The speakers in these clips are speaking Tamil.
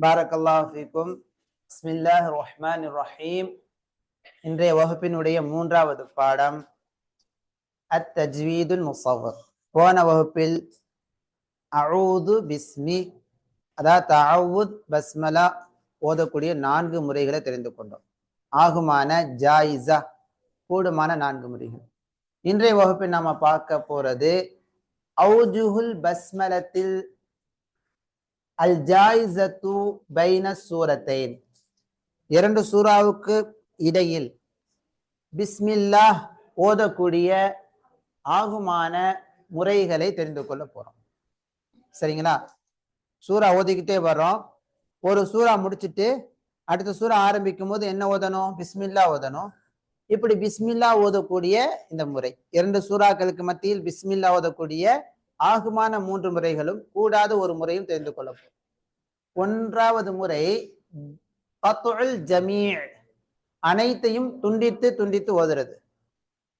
பாரக்கல்லாஹ் ஃபீக்கும். பிஸ்மில்லாஹ் ரஹ்மான் ரஹீம். இன்றைய வகுப்பினுடைய மூன்றாவது பாடம். அத் தஜ்வீதுல் முசவர் போன வகுப்பில் அவுது பிஸ்மி அதாவது அவுத் பஸ்மலா ஓதக்கூடிய நான்கு முறைகளை தெரிந்து கொண்டோம். ஆகுமான ஜாயிசா கூடுமான நான்கு முறைகள். இன்றைய வகுப்பில் நாம பார்க்க போறது அவுஜுஹுல் பஸ்மலத்தில் அல் ஜாயிசத்து பைன சூரத்தைன். இரண்டு சூறாவுக்கு இடையில் பிஸ்மில்லா ஓதக்கூடிய ஆகுமான முறைகளை தெரிந்து கொள்ள போகிறோம் சரிங்களா? சூறா ஓதிக்கிட்டே வர்றோம். ஒரு சூறா முடிச்சுட்டு அடுத்த சூறா ஆரம்பிக்கும் போது என்ன ஓதணும்? பிஸ்மில்லா ஓதணும். இப்படி பிஸ்மில்லா ஓதக்கூடிய இந்த முறை. இரண்டு சூறாக்களுக்கு மத்தியில் பிஸ்மில்லா ஓதக்கூடிய ஆகுமான மூன்று முறைகளும் கூடாத ஒரு முறையும் தெரிந்து கொள்ளப்படும். ஒன்றாவது முறை கத்துல் ஜமீர் அனைத்தையும் துண்டித்து துண்டித்து ஓதுறது.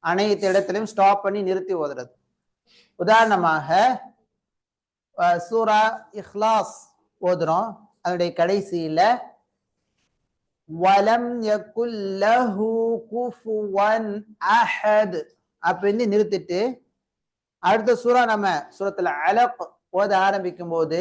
அனைத்து இடத்திலையும் ஸ்டாப் பண்ணி நிறுத்தி ஓதுறது. உதாரணமாக சூரா இஹ்லாஸ் ஓதுறோம். அதனுடைய கடைசியில வலம் யகுல்லஹு குஃபுவன் அஹத் அப்படின்னு நிறுத்திட்டு அடுத்த சூரா நம்ம சூரத்துல அலக் ஓத ஆரம்பிக்கும் போது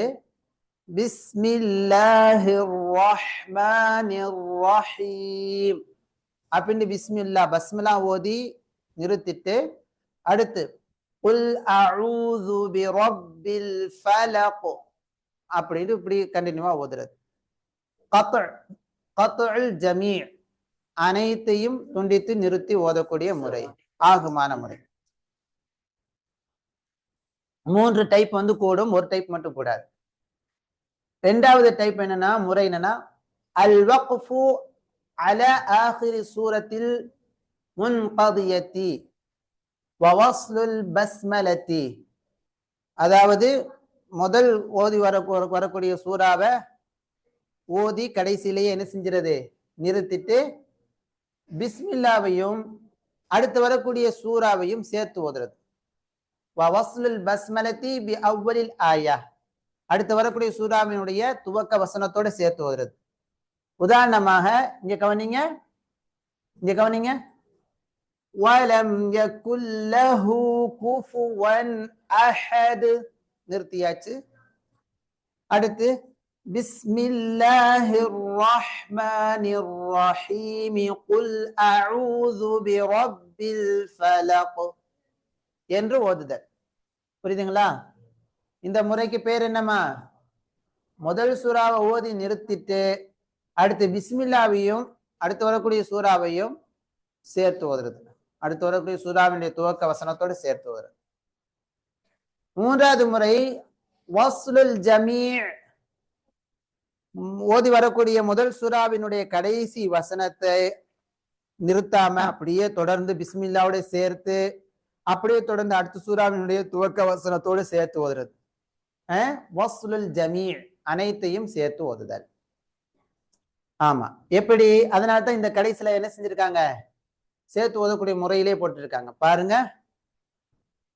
அப்படின்னு பிஸ்மில்லா பஸ்மில்லா ஓதி நிறுத்திட்டு அடுத்து உல் அழுது பிரப்பில் ஃபலக் அப்படின்னு இப்படி கண்டினியூவா ஓதுறது. கத்தல் கத்தல் ஜமீ அனைத்தையும் துண்டித்து நிறுத்தி ஓதக்கூடிய முறை ஆகுமான முறை. மூன்று டைப் வந்து கூடும் ஒரு டைப் மட்டும் கூடாது. ரெண்டாவது டைப் என்னன்னா முறை என்னன்னா அல் வக்ஃபு அல ஆஹிரி சூரத்தில் முன்கதியத்தி வவஸ்லுல் பஸ்மலத்தி. அதாவது முதல் ஓதி வர வரக்கூடிய சூறாவை ஓதி கடைசியிலேயே என்ன செஞ்சிருது? நிறுத்திட்டு பிஸ்மில்லாவையும் அடுத்து வரக்கூடிய சூறாவையும் சேர்த்து ஓதுறது. வவஸ்லுல் பஸ்மலத்தி பி அவ்வலில் ஆயா அடுத்து வரக்கூடிய சூறாவினுடைய துவக்க வசனத்தோட சேர்த்து வருது. உதாரணமாக இங்க கவனிங்க. இங்க கவனிங்க. வலம் யகுல்லஹு குஃபுவன் அஹத். நிறுத்தியாச்சு. அடுத்து பிஸ்மில்லாஹிர் ரஹ்மானிர் ரஹீம் குல் அஊது பிரப்பில் ஃபலக். என்று ஓதுதல். புரியுதுங்களா? இந்த முறைக்கு பேர் என்னம்மா? முதல் சூறாவை ஓதி நிறுத்திட்டு அடுத்து பிஸ்மில்லாவையும் அடுத்து வரக்கூடிய சூறாவையும் சேர்த்து ஓதுறது. அடுத்து வரக்கூடிய சூறாவினுடைய துவக்க வசனத்தோடு சேர்த்து ஓதுறது. மூன்றாவது முறை வஸ்லுல் ஜமீ ஓதி வரக்கூடிய முதல் சூறாவினுடைய கடைசி வசனத்தை நிறுத்தாம அப்படியே தொடர்ந்து பிஸ்மில்லாவோட சேர்த்து அப்படியே தொடர்ந்து அடுத்த சூறாவினுடைய துவக்க வசனத்தோடு சேர்த்து ஓதுறது. அஹ் ஜமீ அனைத்தையும் சேர்த்து ஓதுதல். ஆமா. எப்படி? அதனால தான் இந்த கடைசியில என்ன செஞ்சிருக்காங்க? சேர்த்து ஓதக்கூடிய முறையிலே போட்டிருக்காங்க. பாருங்க.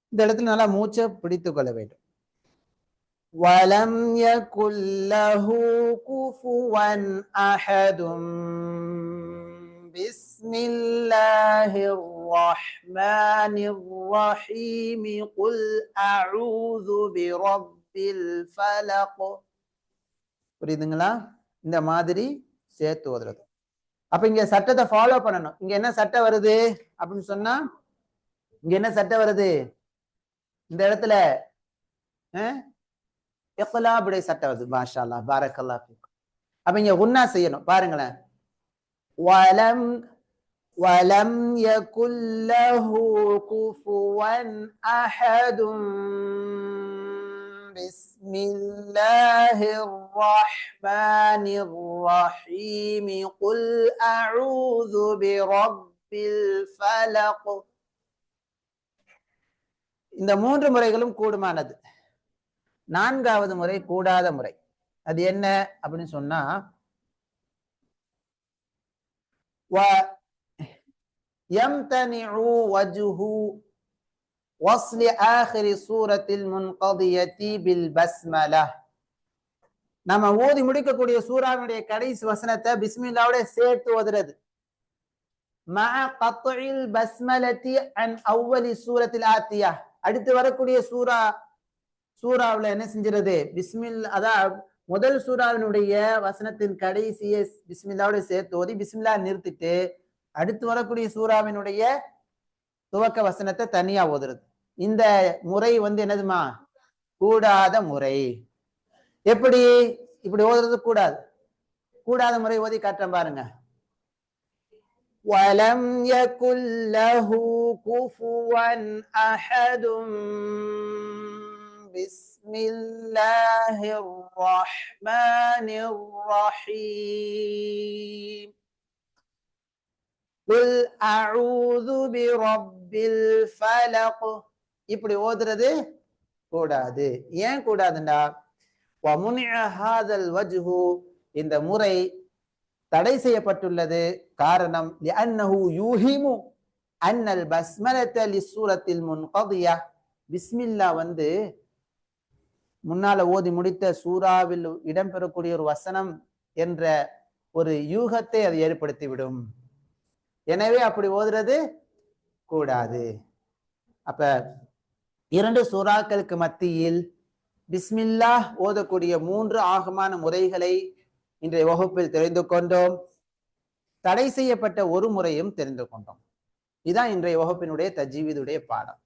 இந்த இடத்துல நல்லா மூச்சை பிடித்து கொள்ள வேண்டும். வலம் யகுல் குஃபுவன் அஹதும் بسم الله الرحمن الرحيم قل أعوذ برب الفلق புரியுதுங்களா? இந்த மாதிரி சேர்த்து ஓதுறது. அப்ப இங்க சட்டத்தை ஃபாலோ பண்ணணும். இங்க என்ன சட்டை வருது? அப்படின்னு சொன்னா இங்க என்ன சட்டை வருது? இந்த இடத்துல இஹ்லாபுடைய சட்டை வருது. மாஷா அல்லாஹ் பாரக்கல்லா அப்ப இங்க உன்னா செய்யணும். பாருங்களேன். வலம் வலம் யகுல் லஹு குஃபுவன் அஹதும் بسم الله الرحمن الرحيم قل أعوذ برب الفلق இந்த மூன்று முறைகளும் கூடுமானது நான்காவது முறை கூடாத முறை அது என்ன அப்படின்னு சொன்னா يمتنع وجه وصل آخر سورة المنقضية بالبسملة நம்ம ஓதி முடிக்கக்கூடிய சூறாவினுடைய கடைசி வசனத்தை பிஸ்மில்லாவோட சேர்த்து ஓதுறது மஅ கத்இல் பஸ்மலதி அன் அவ்வலி சூரத்தில் ஆத்தியா அடுத்து வரக்கூடிய சூரா சூறாவுல என்ன செஞ்சிருது பிஸ்மில் அதான் முதல் சூறாவினுடைய வசனத்தின் கடைசியை பிஸ்மில்லாவோட சேர்த்து ஓதி பிஸ்மில்லா நிறுத்திட்டு அடுத்து வரக்கூடிய சூறாவினுடைய துவக்க வசனத்தை தனியா ஓதுறது இந்த முறை வந்து என்னதுமா கூடாத முறை எப்படி இப்படி ஓதுறது கூடாது கூடாத முறை ஓதி காட்டுறேன் பாருங்க وَلَمْ يَكُنْ لَهُ كُفُوًا أَحَدٌ بسم الله الرحمن الرحيم குல் அஊது பி ரப்பில் ஃபலக் இப்படி ஓதுறது கூடாது. ஏன் கூடாதுண்டா? வமுனிஹாதல் வஜ்ஹு இந்த முறை தடை செய்யப்பட்டுள்ளது. காரணம் லிஅன்னஹு யூஹிமு அன்னல் பஸ்மலத லிசூரத்தில் முன்கதியா. பிஸ்மில்லா வந்து முன்னால ஓதி முடித்த சூறாவில் இடம்பெறக்கூடிய ஒரு வசனம் என்ற ஒரு யூகத்தை அது ஏற்படுத்திவிடும். எனவே அப்படி ஓதுறது கூடாது. அப்ப இரண்டு சூறாக்களுக்கு மத்தியில் பிஸ்மில்லா ஓதக்கூடிய மூன்று ஆகமான முறைகளை இன்றைய வகுப்பில் தெரிந்து கொண்டோம். தடை செய்யப்பட்ட ஒரு முறையும் தெரிந்து கொண்டோம். இதுதான் இன்றைய வகுப்பினுடைய தஜீவிதுடைய பாடம்.